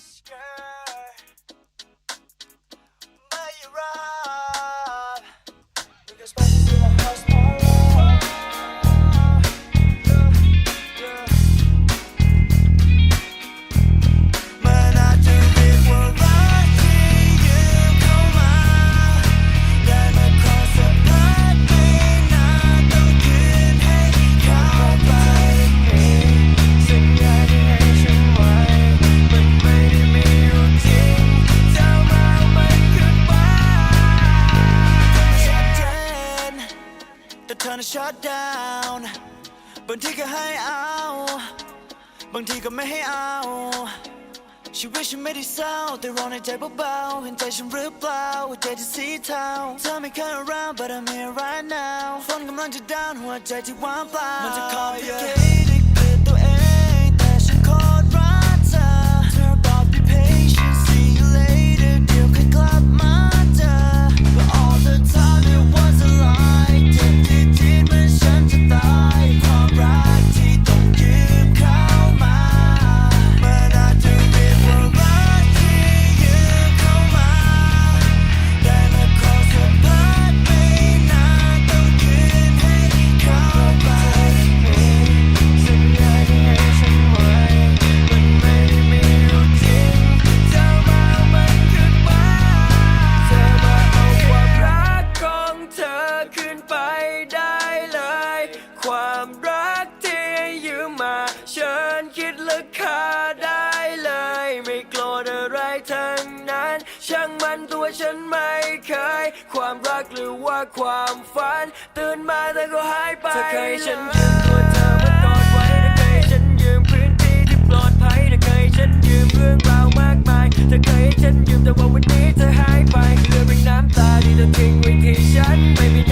gesture, but you're right. Wanna shut down บางทีก็ให้เอา บางทีก็ไม่ให้เอา ชีวิตฉันไม่ได้เศร้าแต่ร้องในใจเบาๆเห็นใจฉันหรือเปล่าหัวใจที่สีเทาเธอไม่เคย around but I'm here right now ฝนกำลังจะ down หัวใจที่ว่างเปล่ามันจะ complicated คิดราคาได้เลย ไม่โกรธอะไรทั้งนั้น ช่างมันตัวฉันไม่เคย ความรักหรือว่าความฝัน ตื่นมาแต่ก็หายไปเธอเคยฉันยืมตัวเธอมากอดไว้ถ้าเคยฉันยืมพื้นที่ที่ปลอดภัยถ้าเคยฉันยืมเรื่องราวมากมายเธอเคยให้ฉันยืมแต่ว่าวันนี้เธอหายไปเหลือเพียงน้ำตาที่เธอทิ้งไว้ที่ฉันไม่มี